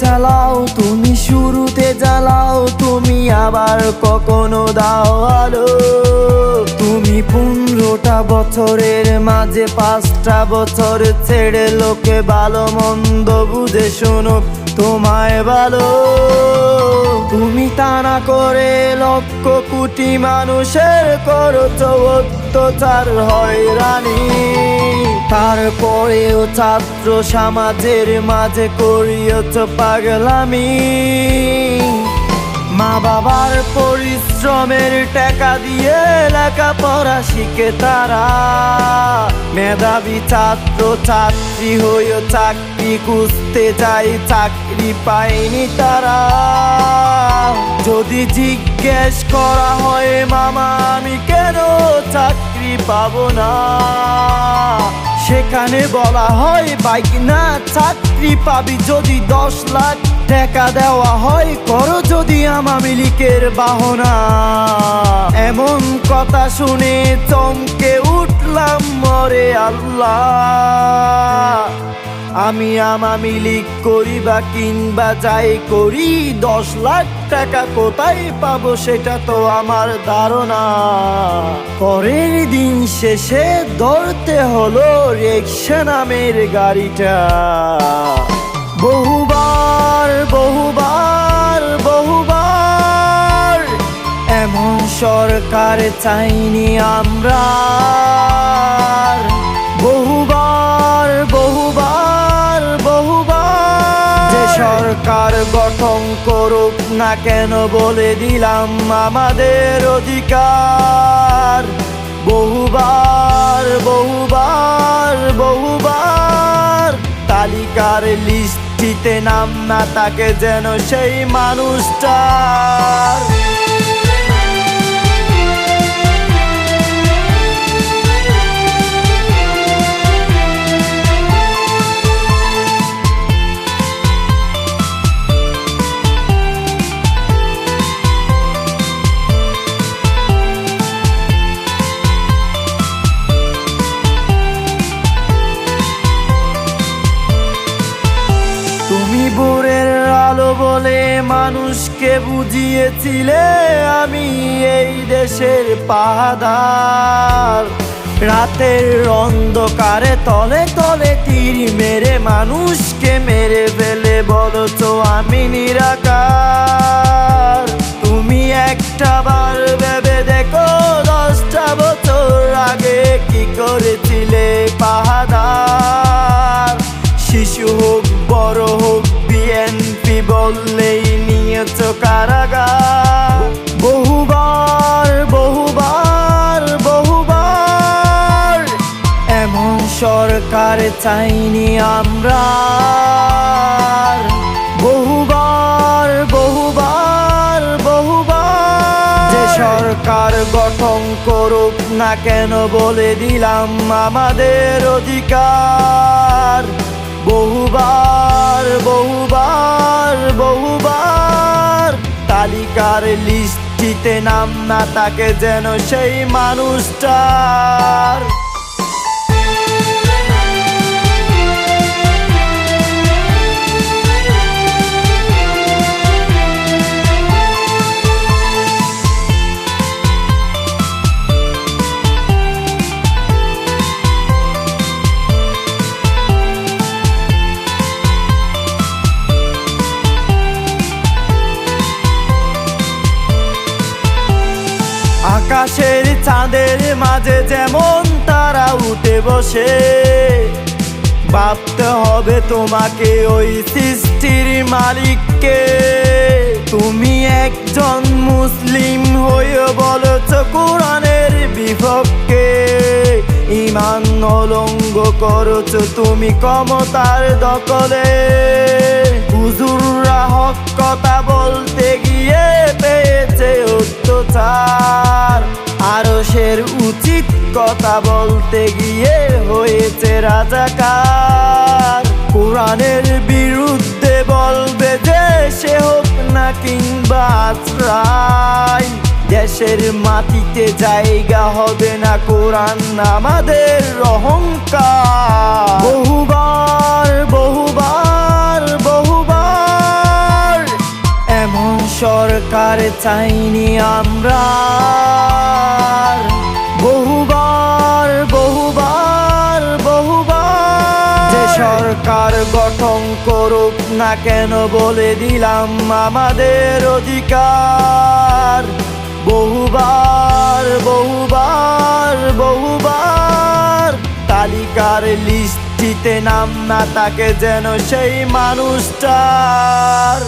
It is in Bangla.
চালাও, তুমি শুরুতে জ্বালাও, তুমি আবার কখনো দাও আলো। তুমি পনেরোটা বছরের মাঝে পাঁচটা বছর ছেড়ে লোকে ভালো মন্দ বুঝে শোনো তোমায় ভালো। তুমি তা করে লক্ষ কোটি মানুষের করছ অত্যাচার হয়রানি তারপরেও ছাত্র সমাজের মাঝে করিয়েছ পাগলামি। পরিশ্রমের টাকা দিয়ে লেখাপড়া শিখে তারা। মেধাবী ছাত্র, ছাত্রী হয়ে চাকরি খুঁজতে যায়, চাকরি পায়নি তারা। যদি জিজ্ঞেস করা হয়, মামা, আমি কেন চাকরি পাবো না? সেখানে বলা হয়, বাইক না, চাকরি পাবি যদি দশ লাখ টাকা দেওয়া হয়, করো যদি আমামি লিকের বাহনা। এমন কথা শুনে চমকে উঠলাম মরে আল্লাহ। আমি আমামি লিক করি বা কিংবা যাই করি, দশ লাখ টাকা কোথায় পাবো সেটা তো আমার ধারণা। পরের দিন শেষে ধরতে হলো রিক্সা নামের গাড়িটা। বহুবার বহুবার বহুবার এমন সরকার চাইনি আমরা। বহুবার বহুবার বহুবার যে সরকার গঠন করুক না কেন বলে দিলাম আমাদের অধিকার। বহুবার বহুবার বহুবার তালিকার লিস্টিতে নাম না তাকে যেন সেই মানুষটার। মানুষকে বুঝিয়েছিলে আমি এই দেশের পাহাদার রাতের অন্ধকারে তলে তলে তীর মেরে মানুষকে মেরে ফেলে বলতো আমি নিরাকার। তুমি একটা বার কারাগার। বহুবার বহুবার বহুবার এমন সরকার চাইনি আমরা। বহুবার বহুবার বহুবার যে সরকার গঠন করুক না কেন বলে দিলাম আমাদের অধিকার। বহুবার বহুবার বহুবার তালিকার লিস্টিতে নাম না তাকে যেন সেই মানুষটার। চাঁদের মাঝে যেমন তারা উঠে বসে, ভাবতে হবে তোমাকে ওই সৃষ্টির মালিককে। তুমি একজন মুসলিম হয়ে বলছ কোরআনের বিপক্ষে ইমান অলঙ্গ করছ তুমি ক্ষমতার দখলে। হুজুররা হক কথা বলতে গিয়ে পেয়েছে অত্যাচার। সের উচিত কথা বলতে গিয়ে হয়েছে রাজাকার। কোরআনের বিরুদ্ধে বলবে যে সে হোক না কিংবা আশ্রয়। দেশের মাটিতে জায়গা হবে না কোরআন, আমাদের অহংকার। বহুবার বহুবার বহুবার এমন সরকার চাইনি আমরা। সরকার গঠন করুক না কেন বলে দিলাম আমাদের অধিকার। বহুবার বহুবার বহুবার তালিকার লিস্টিতে নাম না তাকে যেন সেই মানুষটার।